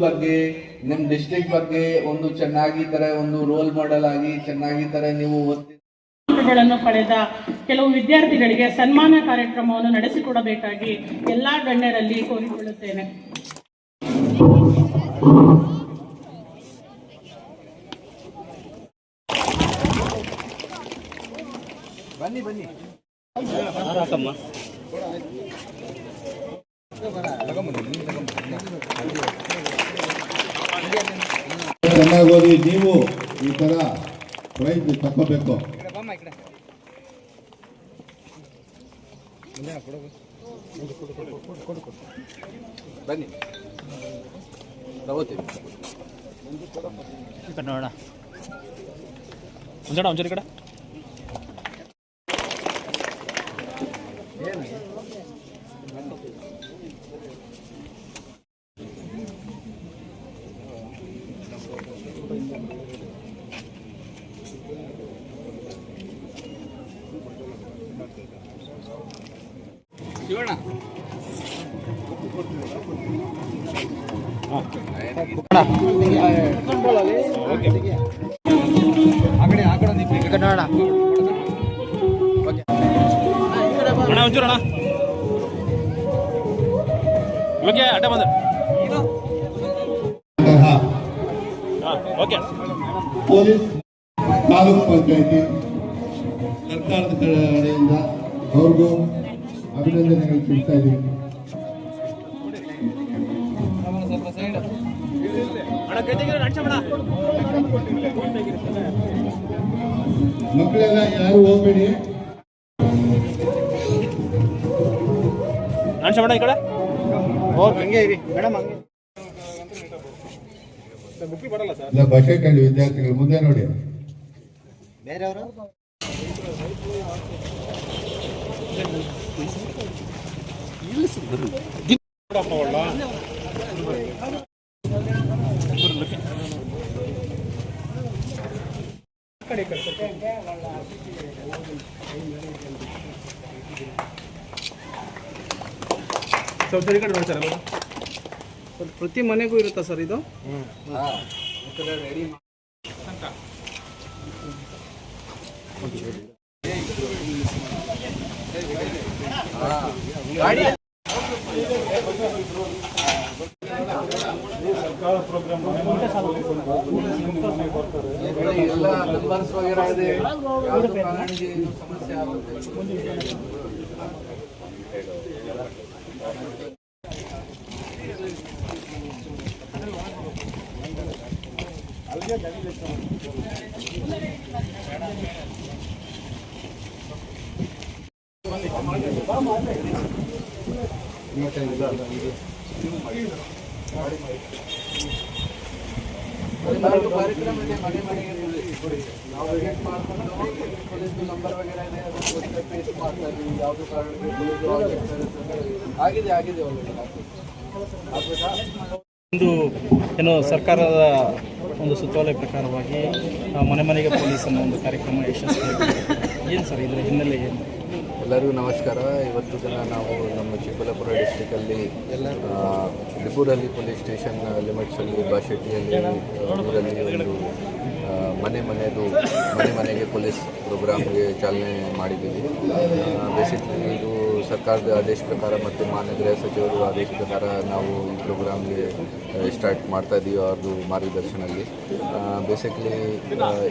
ಬಗ್ಗೆ ನಿಮ್ಮ ಡಿಸ್ಟ್ರಿಕ್ಟ್ ಬಗ್ಗೆ ಒಂದು ಚೆನ್ನಾಗಿ ತರ ಒಂದು ರೋಲ್ ಮಾಡೆಲ್ ಆಗಿ ಚೆನ್ನಾಗಿ ತರ ನೀವು ಗಳನ್ನು ಪಡೆದ ಕೆಲವು ವಿದ್ಯಾರ್ಥಿಗಳಿಗೆ ಸನ್ಮಾನ ಕಾರ್ಯಕ್ರಮವನ್ನು ನಡೆಸಿಕೊಡಬೇಕಾಗಿ ಎಲ್ಲಾ ಗಣ್ಯರಲ್ಲಿ ಕೋರಿಕೊಳ್ಳುತ್ತೇನೆ. ಚೆನ್ನಾಗಿ ಓದಿ ನೀವು ಈ ಥರ ಪ್ರೈಸ್ ತಗೋಬೇಕು ಬನ್ನಿ. ತಗೋತೀವಿ ನೋಡೋಣ. ಒಂಚೂರು ಒಂಚೂರು ಕಡೆ. ಶಿವಣ್ಣ ಆಕಡೆ ಕಡೆ ನೋಡೋಣ ಅಣ್ಣ ಒಂಚೂರು ಅಣ್ಣ. ಓಕೆ ಅಡ್ಡ ಬಂದ. ಓಕೆ. ಪೊಲೀಸ್ ತಾಲೂಕ್ ಪಂಚಾಯತಿ ಸರ್ಕಾರದ ಕಡೆಯಿಂದ ಅವ್ರಿಗೂ ಅಭಿನಂದನೆಗಳು ತಿಳಿಸ್ತಾ ಇದ್ದೀವಿ ಮಕ್ಕಳೆಲ್ಲ ಯಾರು ಹೋಗ್ಬೇಡಿ. ಮಾಡ ಈ ಕಡೆ? ಓಕೆ. ಹಂಗೆ ಇರಿ. ಮೇಡಮ್ ಹಂಗೆ. ಇಲ್ಲ ವಿದ್ಯಾರ್ಥಿಗಳು ಮುಂದೆ ನೋಡಿ. ಸ್ವಲ್ಪ ಈ ಕಡೆ ನೋಡಿ ಸರ್ ಪ್ರತಿ ಮನೆಗೂ ಇರುತ್ತಾ ಸರ್ ಇದು ರೆಡಿ ಎಲ್ಲ ನಂಬರ್ಸ್ ವಗೇರಾ ಇದೆ ಯಾವ್ದು ಕಾರಣಕ್ಕೆ ಏನು ಸಮಸ್ಯೆ ಆಗುತ್ತೆ ಹದಿನಾಲ್ಕು ಒಂದು ಏನು ಸರ್ಕಾರದ ಒಂದು ಸುತ್ತೋಲೆ ಪ್ರಕಾರವಾಗಿ ಮನೆ ಮನೆಗೆ ಪೊಲೀಸ್ ಅನ್ನೋ ಒಂದು ಕಾರ್ಯಕ್ರಮ ಯಶಸ್ವಿ ಏನು ಸರ್ ಇದರ ಹಿನ್ನೆಲೆ ಏನು? ಎಲ್ಲರಿಗೂ ನಮಸ್ಕಾರ. ಇವತ್ತು ದಿನ ನಾವು ನಮ್ಮ ಚಿಕ್ಕಬಳ್ಳಾಪುರ ಡಿಸ್ಟಿಕಲ್ಲಿ ಲಿಪೂರಲ್ಲಿ ಪೊಲೀಸ್ ಸ್ಟೇಷನ್ ಲಿಮಿಟ್ಸಲ್ಲಿ ಬಾಶೆಟ್ಟಿಯಲ್ಲಿ ಊರಲ್ಲಿ ಒಂದು ಮನೆ ಮನೆದು, ಮನೆ ಮನೆಗೆ ಪೊಲೀಸ್ ಪ್ರೋಗ್ರಾಮ್ಗೆ ಚಾಲನೆ ಮಾಡಿದ್ದೀವಿ. ಬೇಸಿಕಲಿ ಇದು ಸರ್ಕಾರದ ಆದೇಶ ಪ್ರಕಾರ ಮತ್ತು ಮಾನ್ಯ ಗೃಹ ಸಚಿವರು ಆದೇಶ ಪ್ರಕಾರ ನಾವು ಈ ಪ್ರೋಗ್ರಾಮ್ಗೆ ಸ್ಟಾರ್ಟ್ ಮಾಡ್ತಾ ಇದ್ದೀವಿ ಅವ್ರದ್ದು ಮಾರ್ಗದರ್ಶನಲ್ಲಿ ಬೇಸಿಕಲಿ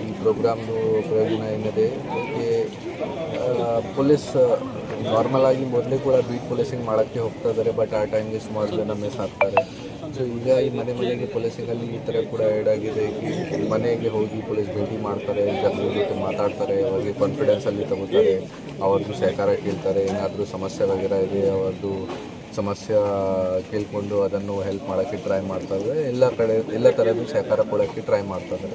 ಈ ಪ್ರೋಗ್ರಾಮ್ದು ಪ್ರಯೋಜನ ಏನಿದೆ ಪೊಲೀಸ್ ನಾರ್ಮಲ್ ಆಗಿ ಮೊದಲೇ ಕೂಡ ಬೀಟ್ ಪೊಲೀಸಿಂಗ್ ಮಾಡೋಕ್ಕೆ ಹೋಗ್ತಾ ಇದ್ದಾರೆ ಬಟ್ ಆ ಟೈಮ್ಗೆ ಸುಮಾರು ಜನ ಮಿಸ್ ಆಗ್ತಾರೆ. ಸೊ ಈಗ ಈ ಮನೆ ಮನೆಗೆ ಪೊಲೀಸಿಂಗಲ್ಲಿ ಈ ಥರ ಕೂಡ ಏಡಾಗಿದೆ ಮನೆಗೆ ಹೋಗಿ ಪೊಲೀಸ್ ಭೇಟಿ ಮಾಡ್ತಾರೆ, ಜನರ ಜೊತೆ ಮಾತಾಡ್ತಾರೆ, ಅವ್ರಿಗೆ ಕಾನ್ಫಿಡೆನ್ಸಲ್ಲಿ ತಗೋತಾರೆ, ಅವ್ರದ್ದು ಸಹಕಾರ ಕೇಳ್ತಾರೆ, ಏನಾದರೂ ಸಮಸ್ಯೆ ವಗೇರಾ ಇದೆ, ಅವ್ರದ್ದು ಸಮಸ್ಯೆ ಕೇಳಿಕೊಂಡು ಅದನ್ನು ಹೆಲ್ಪ್ ಮಾಡೋಕ್ಕೆ ಟ್ರೈ ಮಾಡ್ತಾರೆ. ಎಲ್ಲ ಕಡೆ, ಎಲ್ಲ ಥರದ್ದು ಸಹಕಾರ ಕೊಡೋಕ್ಕೆ ಟ್ರೈ ಮಾಡ್ತಾರೆ.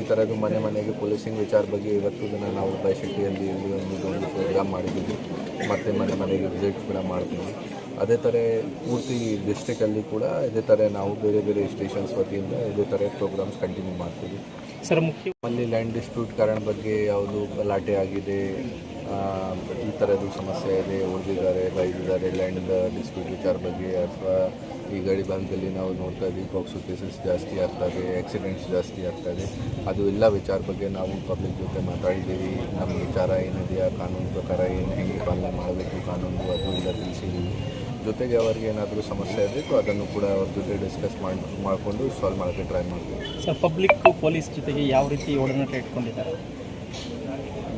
ಈ ಥರದ್ದು ಮನೆ ಮನೆಗೆ ಪೊಲೀಸಿಂಗ್ ವಿಚಾರ ಬಗ್ಗೆ ಇವತ್ತು ದಿನ ನಾವು ಬೈಶೆಟ್ಟಿಯಲ್ಲಿ ಒಂದು ಪ್ರೋಗ್ರಾಮ್ ಮಾಡಿದ್ದೀವಿ. ಮತ್ತು ಮನೆ ಮನೆಗೆ ವಿಸಿಟ್ ಕೂಡ ಮಾಡ್ತೀವಿ. ಅದೇ ಥರ ಪೂರ್ತಿ ಡಿಸ್ಟ್ರಿಕ್ಟಲ್ಲಿ ಕೂಡ ಇದೇ ಥರ ನಾವು ಬೇರೆ ಬೇರೆ ಸ್ಟೇಷನ್ಸ್ ವತಿಯಿಂದ ಇದೇ ಥರ ಪ್ರೋಗ್ರಾಮ್ಸ್ ಕಂಟಿನ್ಯೂ ಮಾಡ್ತೀವಿ. ಸರ್ ಮುಖ್ಯ ಅಲ್ಲಿ ಲ್ಯಾಂಡ್ ಡಿಸ್ಪ್ಯೂಟ್ ಕಾರಣ ಬಗ್ಗೆ ಯಾವುದು ಗಲಾಟೆ ಆಗಿದೆ ಈ ಥರದ್ದು ಸಮಸ್ಯೆ ಇದೆ ಉಳಿದಿದ್ದಾರೆ ಬೈದಿದ್ದಾರೆ ಲ್ಯಾಂಡ್ ಡಿಸ್ಪ್ಯೂಟ್ ವಿಚಾರ ಬಗ್ಗೆ ಅಥವಾ ಈ ಗಡಿ ಭಾಗದಲ್ಲಿ ನಾವು ನೋಡ್ತಾ ಇದ್ದೀವಿ ಬಾಕ್ಸು ಕೇಸಸ್ ಜಾಸ್ತಿ ಆಗ್ತದೆ ಆಕ್ಸಿಡೆಂಟ್ಸ್ ಜಾಸ್ತಿ ಆಗ್ತದೆ ಅದು ಎಲ್ಲ ವಿಚಾರ ಬಗ್ಗೆ ನಾವು ಪಬ್ಲಿಕ್ ಜೊತೆ ಮಾತಾಡಿದ್ದೀವಿ. ನಮ್ಮ ವಿಚಾರ ಏನಿದೆಯಾ ಕಾನೂನು ಪ್ರಕಾರ ಏನು ಹೆಂಗೆ ಪಾಲನೆ ಮಾಡಬೇಕು ಕಾನೂನು ಅದು ಎಲ್ಲ ತಿಳಿಸಿದ್ದೀವಿ ಜೊತೆಗೆ ಅವರಿಗೆ ಏನಾದರೂ ಸಮಸ್ಯೆ ಇರಬೇಕು ಅದನ್ನು ಕೂಡ ಅವ್ರ ಜೊತೆ ಡಿಸ್ಕಸ್ ಮಾಡಿ ಮಾಡಿಕೊಂಡು ಸಾಲ್ವ್ ಮಾಡೋಕ್ಕೆ ಟ್ರೈ ಮಾಡ್ತೀವಿ. ಸರ್ ಪಬ್ಲಿಕ್ ಪೊಲೀಸ್ ಜೊತೆಗೆ ಯಾವ ರೀತಿ ಒಡನಾಟ ಇಟ್ಕೊಂಡಿದ್ದಾರೆ?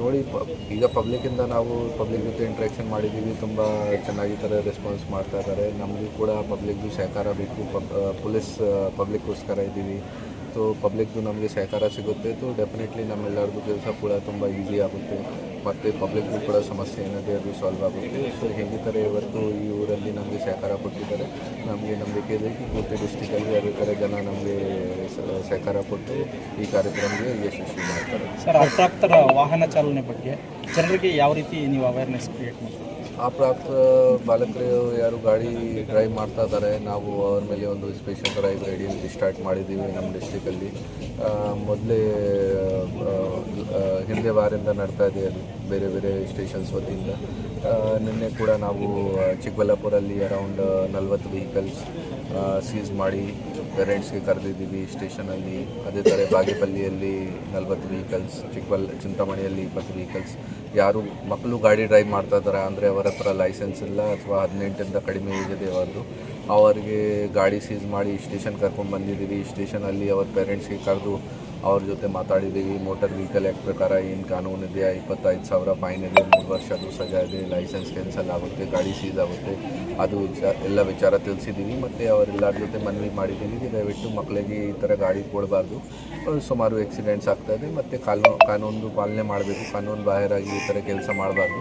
ನೋಡಿ ಪ ಈಗ ಪಬ್ಲಿಕ್ಕಿಂದ ನಾವು ಪಬ್ಲಿಕ್ ಜೊತೆ ಇಂಟ್ರ್ಯಾಕ್ಷನ್ ಮಾಡಿದ್ದೀವಿ ತುಂಬ ಚೆನ್ನಾಗಿ ಥರ ರೆಸ್ಪಾನ್ಸ್ ಮಾಡ್ತಾ ಇದ್ದಾರೆ. ನಮಗೂ ಕೂಡ ಪಬ್ಲಿಕ್ದು ಸಹಕಾರ ಬೇಕು ಪಬ್ ಪೊಲೀಸ್ ಪಬ್ಲಿಕ್ಗೋಸ್ಕರ ಇದ್ದೀವಿ. ಸೊ ಪಬ್ಲಿಕ್ದು ನಮಗೆ ಸಹಕಾರ ಸಿಗುತ್ತೆ. ಸೊ ಡೆಫಿನೆಟ್ಲಿ ನಮ್ಮೆಲ್ಲರದು ಕೆಲಸ ಕೂಡ ತುಂಬ ಈಸಿ ಆಗುತ್ತೆ. ಮತ್ತು ಪಬ್ಲಿಕ್ ಕೂಡ ಸಮಸ್ಯೆ ಏನಿದೆ, ಅದು ಸಾಲ್ವ್ ಆಗುತ್ತೆ. ಸೊ ಹೇಗಿದ್ದಾರೆ ಇವತ್ತು ಈ ಊರಲ್ಲಿ ನಮಗೆ ಸಹಕಾರ ಕೊಟ್ಟಿದ್ದಾರೆ, ನಮಗೆ ನಂಬಿಕೆ ಇದೆ. ಮತ್ತು ಡಿಸ್ಟಿಕಲ್ಲಿ ಅದೇ ಜನ ನಮಗೆ ಸಹಕಾರ ಕೊಟ್ಟು ಈ ಕಾರ್ಯಕ್ರಮಕ್ಕೆ ಯಶಸ್ವಿ ಮಾಡ್ತಾರೆ. ಸರ್ ವಾಹನ ಚಾಲನೆ ಬಗ್ಗೆ? ಜನರಿಗೆ ಯಾವ ರೀತಿ ನೀವು ಅವೇರ್ನೆಸ್ ಕ್ರಿಯೇಟ್ ಮಾಡ್ತೀವಿ ಅಪ್ರಾಪ್ತ ಬಾಲಕರು ಯಾರು ಗಾಡಿ ಡ್ರೈವ್ ಮಾಡ್ತಾ ಇದ್ದಾರೆ. ನಾವು ಅವ್ರ ಮೇಲೆ ಒಂದು ಸ್ಪೆಷಲ್ ಡ್ರೈವ್ ಐಡಿ ಸ್ಟಾರ್ಟ್ ಮಾಡಿದ್ದೀವಿ ನಮ್ಮ ಡಿಸ್ಟಿಕಲ್ಲಿ ಮೊದಲೇ ಹಿಂದೆ ವಾರಿಂದ ನಡ್ತಾ ಇದೆ ಅಲ್ಲಿ ಬೇರೆ ಬೇರೆ ಸ್ಟೇಷನ್ಸ್ ವತಿಯಿಂದ. ನಿನ್ನೆ ಕೂಡ ನಾವು ಚಿಕ್ಕಬಳ್ಳಾಪುರಲ್ಲಿ ಅರೌಂಡ್ ನಲ್ವತ್ತು ವೆಹಿಕಲ್ಸ್ ಸೀಸ್ ಮಾಡಿ ಪೇರೆಂಟ್ಸ್ಗೆ ಕರೆದಿದ್ದೀವಿ, ಸ್ಟೇಷನಲ್ಲಿ. ಅದೇ ಥರ ಬಾಗೇಪಲ್ಲಿಯಲ್ಲಿ ನಲ್ವತ್ತು ವೆಹಿಕಲ್ಸ್ ಚಿಕ್ಕಬಲ್ ಚಿಂತಾಮಣಿಯಲ್ಲಿ ಇಪ್ಪತ್ತು ವೆಹಿಕಲ್ಸ್ ಯಾರು ಮಕ್ಕಳು ಗಾಡಿ ಡ್ರೈವ್ ಮಾಡ್ತಾ ಇದ್ದಾರೆ ಅಂದರೆ ಅವರ ಹತ್ರ ಲೈಸೆನ್ಸ್ ಇಲ್ಲ ಅಥವಾ ಹದಿನೆಂಟರಿಂದ ಕಡಿಮೆ ಏಜ್ ಇದೆ ಅವರದು ಅವರಿಗೆ ಗಾಡಿ ಸೀಸ್ ಮಾಡಿ ಸ್ಟೇಷನ್ ಕರ್ಕೊಂಡು ಬಂದಿದ್ದೀವಿ. ಸ್ಟೇಷನಲ್ಲಿ ಅವ್ರ ಪೇರೆಂಟ್ಸ್ಗೆ ಕರೆದು ಅವ್ರ ಜೊತೆ ಮಾತಾಡಿದ್ದೀವಿ ಮೋಟರ್ ವೆಹಿಕಲ್ ಆ್ಯಕ್ಟ್ ಪ್ರಕಾರ ಏನು ಕಾನೂನು ಇದೆಯಾ ಇಪ್ಪತ್ತೈದು ಸಾವಿರ ಫೈನ್ ಇದೆ, ಮೂರು ವರ್ಷದ್ದು ಸಜಾ ಇದೆ ಲೈಸೆನ್ಸ್ ಕ್ಯಾನ್ಸಲ್ ಆಗುತ್ತೆ, ಗಾಡಿ ಸೀಸ್ ಆಗುತ್ತೆ, ಅದು ಎಲ್ಲ ವಿಚಾರ ತಿಳಿಸಿದ್ದೀವಿ ಮತ್ತು ಅವರೆಲ್ಲರ ಜೊತೆ ಮನವಿ ಮಾಡಿದ್ದೀವಿ ದಯವಿಟ್ಟು ಮಕ್ಕಳಿಗೆ ಈ ಥರ ಗಾಡಿ ಕೊಡಬಾರ್ದು. ಸುಮಾರು ಆಕ್ಸಿಡೆಂಟ್ಸ್ ಆಗ್ತಾಯಿದೆ ಮತ್ತು ಕಾನೂನು ಕಾನೂನು ಪಾಲನೆ ಮಾಡಬೇಕು, ಕಾನೂನು ಬಾಹಿರಾಗಿ ಈ ಥರ ಕೆಲಸ ಮಾಡಬಾರ್ದು.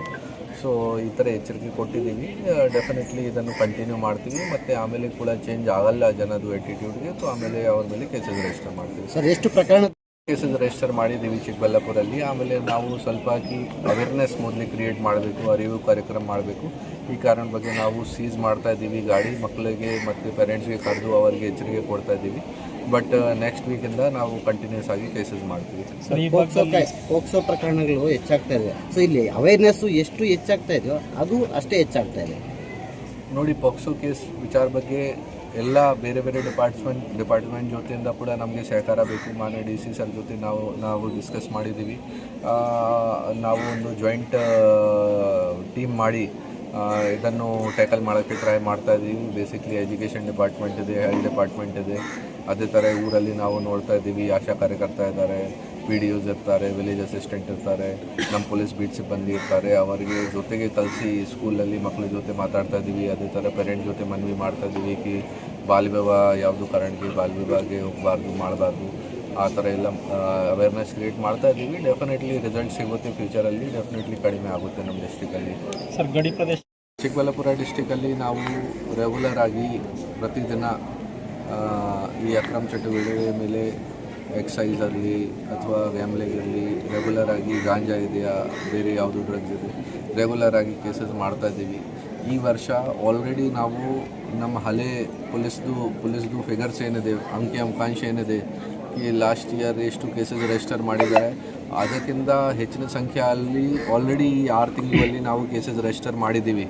ಸೊ ಈ ಥರ ಎಚ್ಚರಿಕೆ ಕೊಟ್ಟಿದ್ದೀವಿ. ಡೆಫಿನೆಟ್ಲಿ ಇದನ್ನು ಕಂಟಿನ್ಯೂ ಮಾಡ್ತೀವಿ. ಮತ್ತು ಆಮೇಲೆ ಕೂಡ ಚೇಂಜ್ ಆಗಲ್ಲ ಜನದು ಆ್ಯಟಿಟ್ಯೂಡ್ಗೆ ಸೊ ಆಮೇಲೆ ಅವ್ರ ಮೇಲೆ ಕೇಸಸ್ ರಿಜಿಸ್ಟರ್ ಮಾಡ್ತೀವಿ. ಸರ್ ಎಷ್ಟು ಪ್ರಕರಣ ಕೇಸಸ್ ರಿಜಿಸ್ಟರ್ ಮಾಡಿದ್ದೀವಿ ಚಿಕ್ಕಬಳ್ಳಾಪುರಲ್ಲಿ. ಆಮೇಲೆ ನಾವು ಸ್ವಲ್ಪ ಆಗಿ ಅವೇರ್ನೆಸ್ ಮೊದಲೇ ಕ್ರಿಯೇಟ್ ಮಾಡಬೇಕು ಅರಿವು ಕಾರ್ಯಕ್ರಮ ಮಾಡಬೇಕು. ಈ ಕಾರಣ ಬಗ್ಗೆ ನಾವು ಸೀಸ್ ಮಾಡ್ತಾ ಇದ್ದೀವಿ. ಗಾಡಿ ಮಕ್ಕಳಿಗೆ ಮತ್ತು ಪೇರೆಂಟ್ಸ್ಗೆ ಕರೆದು ಅವರಿಗೆ ಎಚ್ಚರಿಕೆ ಕೊಡ್ತಾ ಇದ್ದೀವಿ. ಬಟ್ ನೆಕ್ಸ್ಟ್ ವೀಕಿಂದ ನಾವು ಕಂಟಿನ್ಯೂಸ್ ಆಗಿ ಕೇಸಸ್ ಮಾಡ್ತೀವಿ. ಪೋಕ್ಸೋ ಪ್ರಕರಣಗಳು ಹೆಚ್ಚಾಗ್ತಾ ಇದೆ. ಸೊ ಇಲ್ಲಿ ಅವೇರ್ನೆಸ್ ಎಷ್ಟು ಹೆಚ್ಚಾಗ್ತಾ ಇದೆಯೋ ಅದು ಅಷ್ಟೇ ಹೆಚ್ಚಾಗ್ತಾ ಇದೆ. ನೋಡಿ ಪೋಕ್ಸೋ ಕೇಸ್ ವಿಚಾರ ಬಗ್ಗೆ ಎಲ್ಲ ಬೇರೆ ಬೇರೆ ಡಿಪಾರ್ಟ್ಮೆಂಟ್ ಡಿಪಾರ್ಟ್ಮೆಂಟ್ ಜೊತೆಯಿಂದ ಕೂಡ ನಮಗೆ ಸಹಕಾರ ಬೇಕು. ಮಾನ್ಯ ಡಿ ಸಿ ಸರ್ ಜೊತೆ ನಾವು ನಾವು ಡಿಸ್ಕಸ್ ಮಾಡಿದ್ದೀವಿ. ಆ, ನಾವು ಒಂದು ಜಾಯಿಂಟ್ ಟೀಮ್ ಮಾಡಿ ಇದನ್ನು ಟ್ಯಾಕಲ್ ಮಾಡೋಕ್ಕೆ ಟ್ರೈ ಮಾಡ್ತಾ ಇದ್ದೀವಿ ಬೇಸಿಕ್ಲಿ ಎಜುಕೇಷನ್ ಡಿಪಾರ್ಟ್ಮೆಂಟ್ ಇದೆ ಹೆಲ್ತ್ ಡಿಪಾರ್ಟ್ಮೆಂಟ್ ಇದೆ. ಅದೇ ಥರ ಊರಲ್ಲಿ ನಾವು ನೋಡ್ತಾ ಇದ್ದೀವಿ ಆಶಾ ಕಾರ್ಯಕರ್ತ ಇದ್ದಾರೆ ಪಿ ಡಿ ಯುಸ್ ಇರ್ತಾರೆ ವಿಲೇಜ್ ಅಸಿಸ್ಟೆಂಟ್ ಇರ್ತಾರೆ ನಮ್ಮ ಪೊಲೀಸ್ ಬೀಟ್ ಸಿಬ್ಬಂದಿ ಇರ್ತಾರೆ ಅವರಿಗೆ ಜೊತೆಗೆ ಕಲಿಸಿ ಸ್ಕೂಲಲ್ಲಿ ಮಕ್ಕಳ ಜೊತೆ ಮಾತಾಡ್ತಾ ಇದ್ದೀವಿ ಅದೇ ಥರ ಪೇರೆಂಟ್ ಜೊತೆ ಮನವಿ ಮಾಡ್ತಾ ಇದ್ದೀವಿ ಕಿ ಬಾಲ್ ವಿವಾಹ ಯಾವುದು ಕಾರಣಕ್ಕೆ ಬಾಲ್ ವಿವಾಹಗೆ ಹೋಗಬಾರ್ದು ಮಾಡಬಾರ್ದು ಆ ಥರ ಎಲ್ಲ ಅವೇರ್ನೆಸ್ ಕ್ರಿಯೇಟ್ ಮಾಡ್ತಾ ಇದ್ದೀವಿ ಡೆಫಿನೆಟ್ಲಿ ರಿಸಲ್ಟ್ ಸಿಗುತ್ತೆ ಫ್ಯೂಚರಲ್ಲಿ ಡೆಫಿನೆಟ್ಲಿ ಕಡಿಮೆ ಆಗುತ್ತೆ ನಮ್ಮ ಡಿಸ್ಟಿಕಲ್ಲಿ ಸರ್ ಗಡಿ ಪ್ರದೇಶ ಚಿಕ್ಕಬಳ್ಳಾಪುರ ಡಿಸ್ಟಿಕಲ್ಲಿ ನಾವು ರೆಗ್ಯುಲರ್ ಆಗಿ ಪ್ರತಿದಿನ ಈ ಅಕ್ರಮ ಚಟುವಟಿಕೆ ಮೇಲೆ ಎಕ್ಸೈಸ್ ಆಗಲಿ ಅಥವಾ ಗ್ಯಾಮ್ಲಿಂಗ್ ಇರಲಿ ರೆಗ್ಯುಲರ್ ಆಗಿ ಗಾಂಜಾ ಇದೆಯಾ? ಬೇರೆ ಯಾವುದು ಡ್ರಗ್ಸ್ ಇದೆ? ರೆಗ್ಯುಲರ್ ಆಗಿ ಕೇಸಸ್ ಮಾಡ್ತಾ ಇದ್ದೀವಿ. ಈ ವರ್ಷ ಆಲ್ರೆಡಿ ನಾವು ನಮ್ಮ ಹಳೆ ಪೊಲೀಸ್ದು ಪೊಲೀಸ್ದು ಫಿಗರ್ಸ್ ಏನಿದೆ, ಅಂಕಿ ಅಂಕಾಂಶ ಏನಿದೆ, ಈ ಲಾಸ್ಟ್ ಇಯರ್ ಎಷ್ಟು ಕೇಸಸ್ ರಿಜಿಸ್ಟರ್ ಮಾಡಿದ್ದಾರೆ, ಅದಕ್ಕಿಂತ ಹೆಚ್ಚಿನ ಸಂಖ್ಯೆಯಲ್ಲಿ ಆಲ್ರೆಡಿ ಈ ಆರು ತಿಂಗಳಲ್ಲಿ ನಾವು ಕೇಸಸ್ ರಿಜಿಸ್ಟರ್ ಮಾಡಿದ್ದೀವಿ.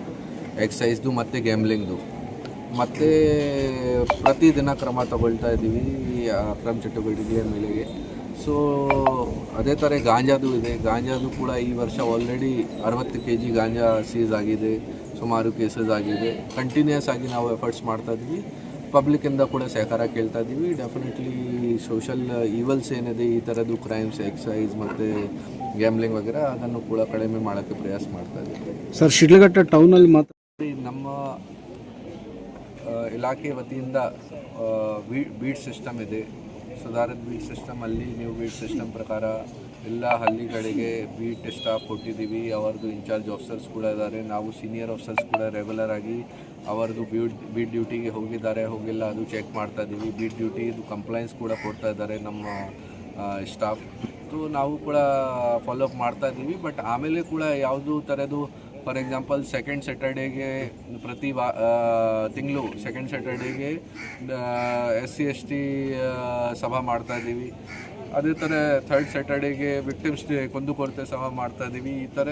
ಎಕ್ಸೈಸ್ದು ಮತ್ತು ಗ್ಯಾಮ್ಲಿಂಗ್ದು ಮತ್ತು ಪ್ರತಿದಿನ ಕ್ರಮ ತಗೊಳ್ತಾ ಇದ್ದೀವಿ ಈ ಅಕ್ರಮ ಚಟುವಟಿಕೆಯ ಮೇಲೆಗೆ. ಸೊ ಅದೇ ಥರ ಗಾಂಜಾದು ಇದೆ. ಗಾಂಜಾದು ಕೂಡ ಈ ವರ್ಷ ಆಲ್ರೆಡಿ ಅರವತ್ತು ಕೆ ಜಿ ಗಾಂಜಾ ಸೀಸ್ ಆಗಿದೆ ಸುಮಾರು ಕೇಸಸ್ ಆಗಿದೆ. ಕಂಟಿನ್ಯೂಸ್ ಆಗಿ ನಾವು ಎಫರ್ಟ್ಸ್ ಮಾಡ್ತಾ ಇದ್ವಿ ಪಬ್ಲಿಕ್ಕಿಂದ ಕೂಡ ಸಹಕಾರ ಕೇಳ್ತಾ ಇದ್ದೀವಿ. ಡೆಫಿನೆಟ್ಲಿ ಸೋಷಲ್ ಈವಲ್ಸ್ ಏನಿದೆ ಈ ಥರದ್ದು ಕ್ರೈಮ್ಸ್ ಎಕ್ಸೈಸ್ ಮತ್ತು ಗ್ಯಾಮ್ಲಿಂಗ್ ವಗೇರೆ ಅದನ್ನು ಕೂಡ ಕಡಿಮೆ ಮಾಡೋಕ್ಕೆ ಪ್ರಯಾಸ ಮಾಡ್ತಾ ಇದ್ದೀವಿ. ಸರ್ ಶಿಡ್ಲಘಟ್ಟ ಟೌನಲ್ಲಿ ಮಾತ್ರ ನಮ್ಮ ಇಲಾಖೆ ವತಿಯಿಂದ ಬೀಡ್ ಸಿಸ್ಟಮ್ ಇದೆ. ಸುಧಾರಿತ ಬೀಡ್ ಸಿಸ್ಟಮ್ ಅಲ್ಲಿ ನೀವು ಬೀಡ್ ಸಿಸ್ಟಮ್ ಪ್ರಕಾರ ಎಲ್ಲ ಹಳ್ಳಿಗಳಿಗೆ ಬೀಟ್ ಸ್ಟಾಫ್ ಕೊಟ್ಟಿದ್ದೀವಿ. ಅವ್ರದ್ದು ಇನ್ಚಾರ್ಜ್ ಆಫೀಸರ್ಸ್ ಕೂಡ ಇದ್ದಾರೆ. ನಾವು ಸೀನಿಯರ್ ಆಫೀಸರ್ಸ್ ಕೂಡ ರೆಗ್ಯುಲರ್ ಆಗಿ ಅವರದು ಬೀಡ್ ಬೀಟ್ ಡ್ಯೂಟಿಗೆ ಹೋಗಿದ್ದಾರೆ. ಹೋಗಿಲ್ಲ, ಅದು ಚೆಕ್ ಮಾಡ್ತಾ ಇದ್ದೀವಿ. ಬೀಟ್ ಡ್ಯೂಟಿದು ಕಂಪ್ಲೈನ್ಸ್ ಕೂಡ ಕೊಡ್ತಾ ಇದ್ದಾರೆ ನಮ್ಮ ಸ್ಟಾಫ್ ನಾವು ಕೂಡ ಫಾಲೋ ಅಪ್ ಮಾಡ್ತಾ ಇದ್ದೀವಿ. ಬಟ್ ಆಮೇಲೆ ಕೂಡ ಯಾವುದು ಥರದ್ದು ಫಾರ್ ಎಕ್ಸಾಂಪಲ್ ಸೆಕೆಂಡ್ ಸ್ಯಾಟರ್ಡೇಗೆ ಪ್ರತಿ ವಾ ತಿಂಗಳು ಸೆಕೆಂಡ್ ಸ್ಯಾಟರ್ಡೇಗೆ ಎಸ್ ಸಿ ಎಸ್ ಟಿ ಸಭಾ ಮಾಡ್ತಾ ಇದ್ದೀವಿ. ಅದೇ ಥರ ಥರ್ಡ್ ಸ್ಯಾಟರ್ಡೇಗೆ ವಿಕ್ಟಿಮ್ಸ್ ಡೇ ಕುಂದುಕೊರತೆ ಸಭಾ ಮಾಡ್ತಾ ಇದ್ದೀವಿ. ಈ ಥರ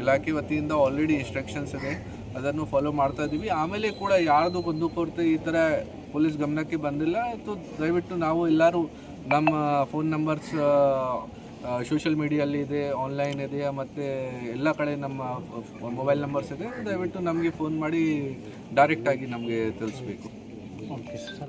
ಇಲಾಖೆ ವತಿಯಿಂದ ಆಲ್ರೆಡಿ ಇನ್ಸ್ಟ್ರಕ್ಷನ್ಸ್ ಇದೆ. ಅದನ್ನು ಫಾಲೋ ಮಾಡ್ತಾ ಇದ್ದೀವಿ. ಆಮೇಲೆ ಕೂಡ ಯಾರ್ದು ಕುಂದುಕೊರತೆ ಈ ಥರ ಪೊಲೀಸ್ ಗಮನಕ್ಕೆ ಬಂದಿಲ್ಲ. ಅಥವಾ ದಯವಿಟ್ಟು ನಾವು ಎಲ್ಲರೂ ನಮ್ಮ ಫೋನ್ ನಂಬರ್ಸ್ ಸೋಷಿಯಲ್ ಮೀಡಿಯಲ್ಲಿ ಇದೆ ಆನ್ಲೈನ್ ಇದೆ, ಮತ್ತು ಎಲ್ಲ ಕಡೆ ನಮ್ಮ ಮೊಬೈಲ್ ನಂಬರ್ಸ್ ಇದೆ. ದಯವಿಟ್ಟು ನಮಗೆ ಫೋನ್ ಮಾಡಿ ಡೈರೆಕ್ಟಾಗಿ ನಮಗೆ ತಿಳಿಸ್ಬೇಕು. Okay sir